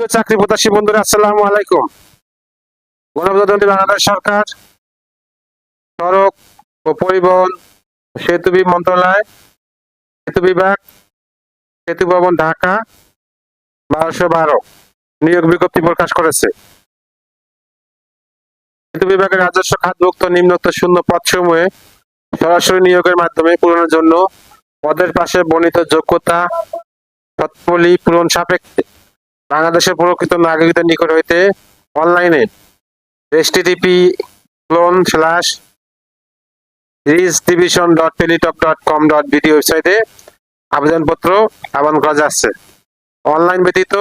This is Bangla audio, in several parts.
চাকরি প্রত্যাশী বন্ধুরা, আসসালামু আলাইকুম। গণপ্রজাতন্ত্রী বাংলাদেশ সরকার, সড়ক ও পরিবহন সেতু মন্ত্রণালয়, সেতু বিভাগ, সেতু ভবন ঢাকা, বারোশো বারো। নিয়োগ বিজ্ঞপ্তি প্রকাশ করেছে। সেতু বিভাগের রাজস্ব খাতভুক্ত নিম্নোক্ত শূন্য পদসমূহে সরাসরি নিয়োগের মাধ্যমে পূরণের জন্য পদের পাশে বর্ণিত যোগ্যতা তৎপলি পূরণ সাপেক্ষে বাংলাদেশের প্রকৃত নাগরিকদের নিকট হইতে অনলাইনে HTTP colon slash ridge division dot Teletalk dot com dot BD ওয়েবসাইটে আবেদনপত্র আহ্বান করা যাচ্ছে। অনলাইন ব্যতীত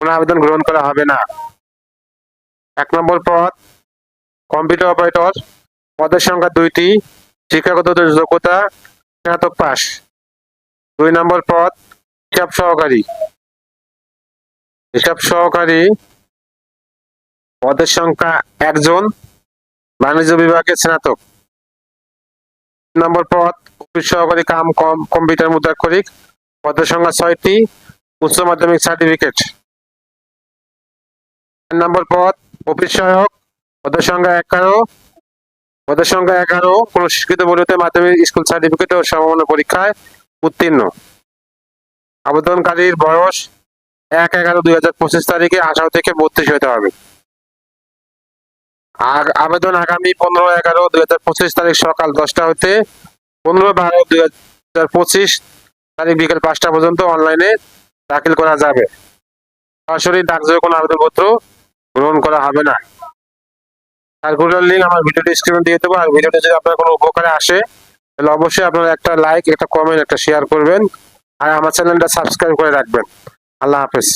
কোনো আবেদন গ্রহণ করা হবে না। এক নম্বর পদ কম্পিউটার অপারেটর পদের সংখ্যা দুইটি, শিক্ষাগত যোগ্যতা স্নাতক পাস দুই নম্বর পদ হিসাব সহকারী। হিসাব সহকারী পদের সংখ্যা একজন, বাণিজ্য বিভাগের স্নাতক। নম্বর পদ, অফিস সহকারী কাম কম, কম্পিউটার মুদ্রাক্ষরিক। পদের সংখ্যা ছয়টি, উচ্চ মাধ্যমিক সার্টিফিকেট। নম্বর পদ, অফিস সহায়ক, পদের সংখ্যা এগারো। পদের সংখ্যা এগারো, কোন শিক্ষিত বলিতে মাধ্যমিক স্কুল সার্টিফিকেট ও সমমান্য পরীক্ষায় উত্তীর্ণ। আবেদনকারীর বয়স এক এগারো দুই হাজার পঁচিশ তারিখে আঠারো থেকে বত্রিশ হতে হবে। আবেদন আগামী পনেরো এগারো দুই হাজার পঁচিশ তারিখ সকাল দশটা হতে পনেরো বারো দুই হাজার পঁচিশ তারিখ বিকেল পাঁচটা পর্যন্ত অনলাইনে দাখিল করা যাবে। সরাসরি ডাকযোগে কোনো আবেদনপত্র গ্রহণ করা হবে না। সার্কুলার লিঙ্ক আমার ভিডিও ডিসক্রিপশন দিয়ে দেবো। আর ভিডিওটা যদি আপনার কোনো উপকারে আসে, তাহলে অবশ্যই আপনারা একটা লাইক, একটা কমেন্ট, একটা শেয়ার করবেন। আর আমার চ্যানেলটা সাবস্ক্রাইব করে রাখবেন। আল্লাহ হাফেজ।